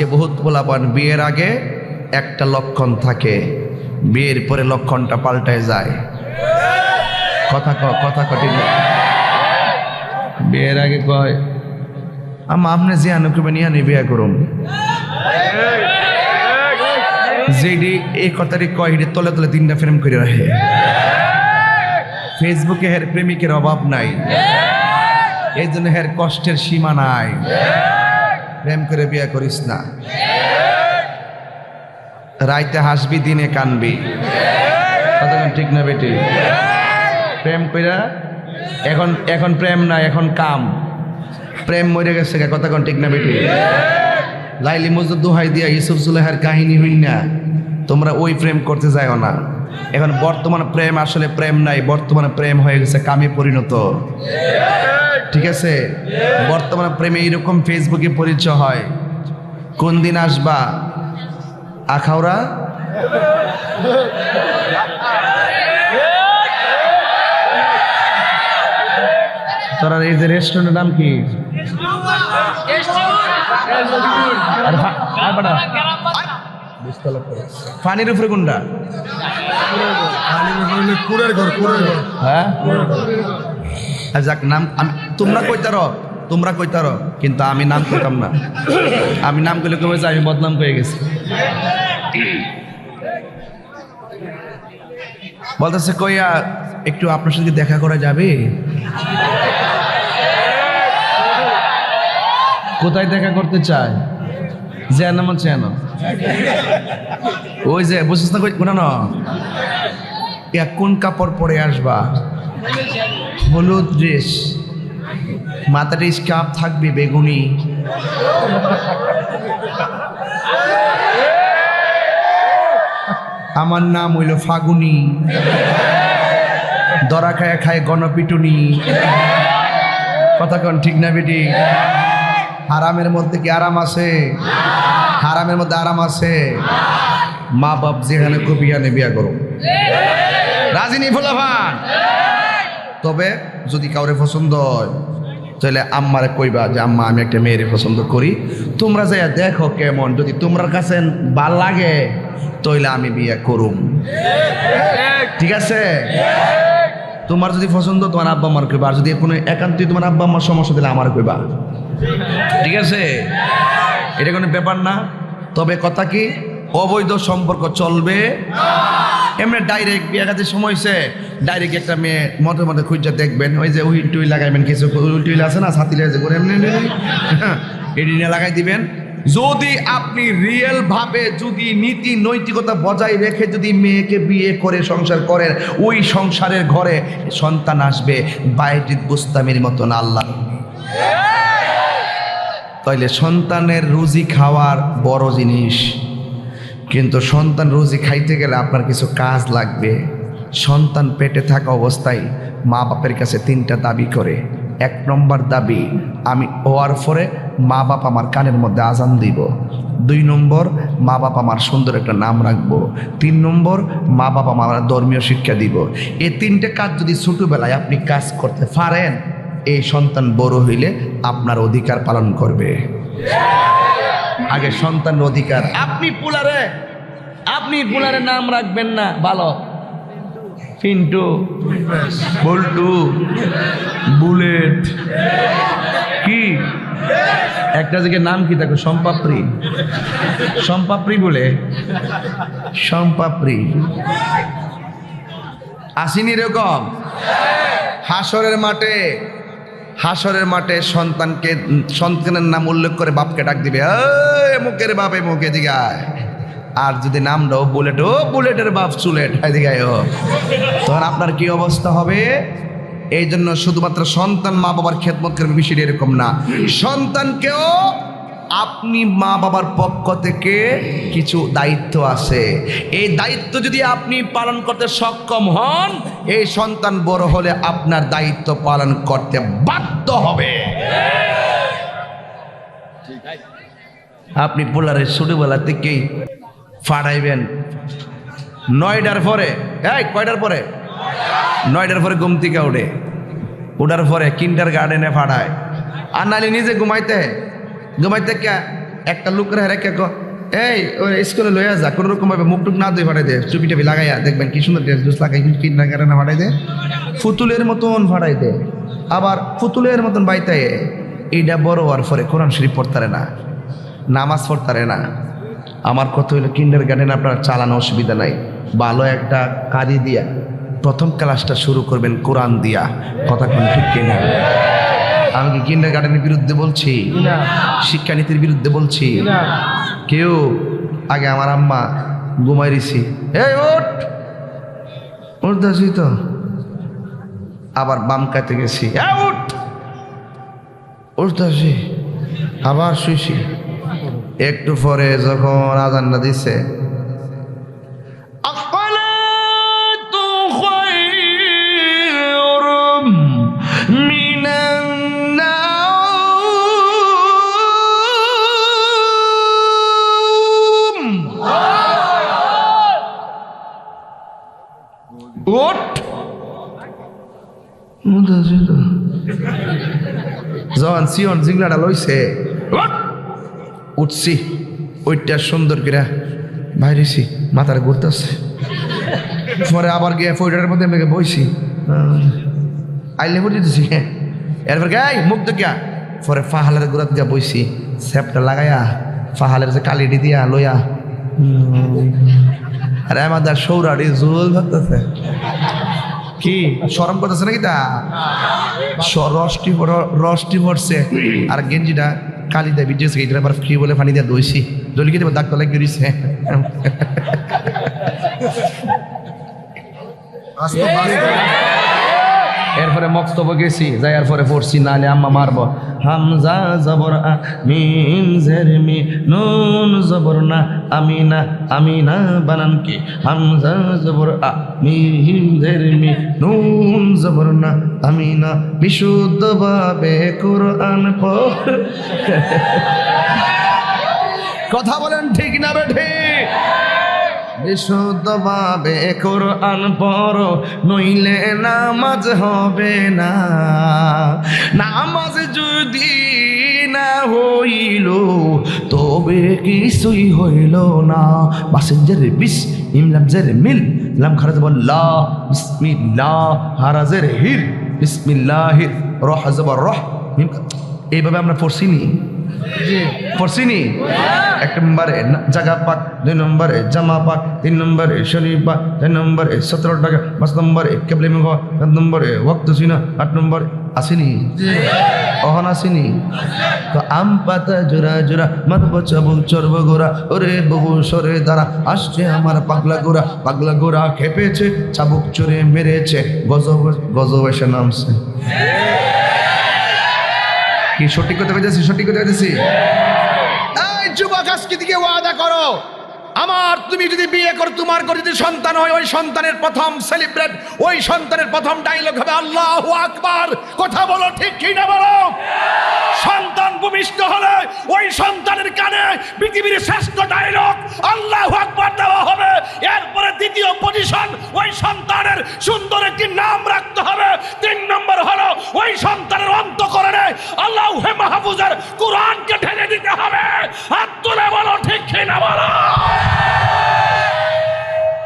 আজকে বহুত পোলাপান বিয়ের আগে একটা লক্ষণ থাকে। বিয়ের পরে লক্ষণটা পাল্টায় যায়। কথা ক, কথা কঠিন বিয়ের আগে কয় আমা আপনি যে আনুকে নিয়ে আনি বিয়ে করুন। যেডি এই কথাটি কয় হিডি তলে তলে তিনটা ফ্রেম করে রাখে। ফেসবুকে হের প্রেমিকের অভাব নাই। এই জন্য হের কষ্টের সীমা নাই। প্রেম করে বিয়ে করিস না। রাইতে হাসবি দিনে কানবি। ঠিক না বেটি? প্রেম কইরা এখন এখন প্রেম না এখন কাম। প্রেম মরে গেছে গা, কতক্ষণ ঠিক না বেটি? লাইলি মজুদ দোহাই দিয়া ইউসুফ জুলেহার কাহিনী হইন না। তোমরা ওই প্রেম করতে যাও না। এখন বর্তমান প্রেম আসলে প্রেম নাই বর্তমানে প্রেম হয়ে গেছে কামে পরিণত। ঠিক আছে? বর্তমানে প্রেমে এইরকম ফেসবুকে পরিচয় হয়। কোন দিন আসবা? আখাউড়া তোরা এই যে রেস্টুরেন্টের নাম কি? আরে ফা- আয় বাড়া। পানির উপরে কোনটা? কুড়ের ঘর কুড়ের ঘর হ্যাঁ যাক, নাম, আমি তোমরা কইতার তোমরা কইতার, কিন্তু আমি নাম কইতাম না। আমি নাম কইলে কবে আমি বদনাম হয়ে গেছি। বলতেছে, কইয়া, একটু আপনার সাথে দেখা করা যাবে? কোথায় দেখা করতে চায়? যেন মন চেন ওই যে বুঝছিস না কোন কোন কাপড় পরে আসবা? হলুদ ড্রেস। মাথাটা স্কার্ফ থাকবে, বেগুনি। আমার নাম হইল ফাগুনি। দরা খায় খায় গণপিটুনি। কথা কন, ঠিক না বেটি? হারামের মধ্যে কি আরাম আছে? হারামের মধ্যে আরাম আছে? মা বাপ যেখানে কবিয়ানে বিয়া করো রাজিনী ফুলাভান তবে যদি কাউরে পছন্দ হয়, তাহলে আম্মারে কইবা যে, আম্মা, আমি একটা মেয়েরে পছন্দ করি। তোমরা যাইয়া দেখো কেমন। যদি তোমার কাছে ভালো লাগে, তাইলে আমি বিয়ে করুম। ঠিক আছে? তোমার যদি পছন্দ, তোমার আব্বা আমার কইবা। আর যদি কোনো একান্তই তোমার আব্বা আমার সমস্যা দিলে আমার কইবা। ঠিক আছে? এটা কোনো ব্যাপার না। তবে কথা কি? অবৈধ সম্পর্ক চলবে। এমনি ডাইরেক্ট বিয়ে কাজের সময় হয়েছে ডাইরেক্ট একটা মেয়ে মধ্যে মধ্যে খুঁজে দেখবেন। ওই যে উইল টুইল লাগাইবেন কিছু উইল টুইল আছে না? ছাতি লাগে করে এমনি এমনি। এটি নিয়ে লাগাই দিবেন। যদি আপনি রিয়েল ভাবে যদি নীতি নৈতিকতা বজায় রেখে যদি মেয়েকে বিয়ে করে, সংসার করেন ওই সংসারের ঘরে সন্তান আসবে বাইজিৎ বুস্তামির মতন আল্লাহ। তাইলে সন্তানের রুজি খাওয়ার বড় জিনিস। কিন্তু সন্তান রুজি খাইতে গেলে আপনার কিছু কাজ লাগবে। সন্তান পেটে থাকা অবস্থায় মা বাপের কাছে তিনটা দাবি করে। এক নম্বর দাবি, আমি ওয়ার পরে মা বাপ আমার কানের মধ্যে আজান দিব। দুই নম্বর মা বাপ আমার সুন্দর একটা নাম রাখব। তিন নম্বর মা বাপ আমার ধর্মীয় শিক্ষা দিব। এই তিনটে কাজ যদি ছোটোবেলায় আপনি কাজ করতে পারেন এই সন্তান বড় হইলে আপনার অধিকার পালন করবে। আগে সন্তানের অধিকার। আপনি পুলারে আপনি পুলারে নাম রাখবেন না ভালো। পিন্টু বল্টু। বুলেট। কি? একটা জায়গায় নাম কি দেখো সম্পাপ্রি সম্পাপ্রি বলে? সম্পাপ্রি আসিনি এরকম? হাসরের মাঠে। হাসরের মাঠে সন্তানকে, সন্তানের নাম উল্লেখ করে বাপকে ডাক দিবে, "এই মুখের বাপ মুখে দিগায় আর যদি নাম দাও, বুলেট, ও বুলেটের বাপ, চুলেট দিগায় ও। তখন আপনার কি অবস্থা হবে? এই জন্য শুধুমাত্র সন্তান মা বাবার খেদমত করবে বিষয়টি এরকম না। সন্তানকেও আপনি মা বাবার পক্ষ থেকে কিছু দায়িত্ব আছে। এই দায়িত্ব যদি আপনি পালন করতে সক্ষম হন, এই সন্তান বড় হলে আপনার দায়িত্ব পালন করতে বাধ্য হবে। আপনি পোলারের ছোটবেলা থেকেই ফাড়াইবেন? নয়টার পরে, এই কয়টার পরে? নয়টার পরে ঘুম থেকে উঠে। ওঠার পরে কিন্ডার গার্ডেনে ফাড়ায়। আর নালি নিজে ঘুমাইতে? ঘুমাইতে কে একটা লোক রেখে ক এই ওই স্কুলে লইয়া যা, কোনো রকম ভাবে মুখ টুক না দিয়ে ফাটাই দে চুপি টুপি লাগাইয়া, দেখবেন কি সুন্দর ড্রেস ড্রেস লাগাই, কিন্তু কিনা কারণে ফাটাই দে। ফুতুলের মতন ফাটাই দে, আবার ফুতুলের মতন বাইতায় এইটা বড় হওয়ার পরে কোরআন শরীফ পড়তারে না, নামাজ পড়তারে না। আমার কথা হইল কিন্ডার গার্ডেন আপনার চালানো অসুবিধা নাই। ভালো একটা কারি দিয়া প্রথম ক্লাসটা শুরু করবেন কোরআন দিয়া। কথা কোন ঠিক কিনা? আমি কি কিন্ডার গার্ডেনের বিরুদ্ধে বলছি? শিক্ষানীতির বিরুদ্ধে বলছি? কেউ আগে আমার আম্মা ঘুমাই দিছি এই ওঠ! তো। আবার বাম কাতে গেছি। উঠ উঠতেছি আবার শুইছি। একটু পরে যখন আজানটা দিছে ওঠ যখন সিয়ন জিংলাটা লইছে! উঠছি ওইটা সুন্দর করে। বাইরেছি মাথার ঘুরতেছে পরে আবার গিয়ে ফোটার মধ্যে আমি বইছি। আইলে দিতেছি হ্যাঁ। এরপর গাই মুখ দেখিয়া। পরে ফাহালের গুড়াত গিয়া বইছি স্যাপটা লাগাইয়া ফাহালের যে কালিটি দিয়া লইয়া। আরে আমাদের সৌরাড়ি জুল ধরতেছে কি? সরম করতেছে নাকি তা? রসটি রসটি পড়ছে। আর গেঞ্জিটা কালি দেবী বিজেস এটা আবার ফ্রি বলে পানি দিয়ে দইছি। দলি দেবে দাগ তলায় গিয়েছে আস্তে এরপরে মক্তব গেছি যাই এরপরে পড়ছি নালে আম্মা মারব। হামজা জবর আ মিম জের মি নুন জবর না, আমিনা আমিনা বানান কি? হামজা জবর আ মিম জের মি নুন জবর না, আমিনা বিশুদ্ধ ভাবে কোরআন কথা বলেন ঠিক না বে ঠিক? বিশুদ্ধভাবে কোরআন পড়ো, নইলে নামাজ হবে না। নামাজ যদি না হইল, তবে কিছুই হইল না। বাসের জের বিস ইমলাম জের মিল লাম খারাজ বল্লা বিসমিল্লাহ। হারাজের হির, বিসমিল্লাহির রহ জবর রহ। এইভাবে আমরা পড়ছিনি পড়ছিনি এক নম্বরে জাগা পাক দুই নম্বরে জামা পাক তিন নম্বরে শরীর পাক চার নম্বরে সতেরো টাকা পাঁচ নম্বরে কেবলে মুখ সাত নম্বরে ওক্ত সিনা আট নম্বরে আসেনি। অহন আসেনি। তো আম পাতা জোড়া জোড়া মারব চাবুক চর্ব গোড়া ওরে বহু সরে দ্বারা আসছে আমার পাগলা গোড়া পাগলা গোড়া খেপেছে চাবুক চড়ে মেরেছে গজব গজব এসে নামছে। কি সঠিক কথা সঠিক কথা এই যুবক, আজকে দিকে ওয়াদা করো। আমার, তুমি যদি বিয়ে করো, তোমার করে যদি সন্তান হয়, ওই সন্তানের প্রথম সেলিব্রেট ওই সন্তানের প্রথম ডায়লগ হবে, আল্লাহ আকবার। কথা বলো, ঠিক কি না বলো? সন্তান ভূমিষ্ঠ হলে ওই সন্তানের কানে পৃথিবীর শ্রেষ্ঠ ডায়লগ আল্লাহ আকবার এরপরে দ্বিতীয় পজিশন ওই সন্তানের সুন্দর একটি নাম রাখতে হবে। তিন নম্বর হলো, ওই সন্তানের অন্তকরণে আল্লাহ হে মাহফুজের কোরআনকে ঢেলে দিতে হবে। হাত তুলে বলো, ঠিক কি না বলো?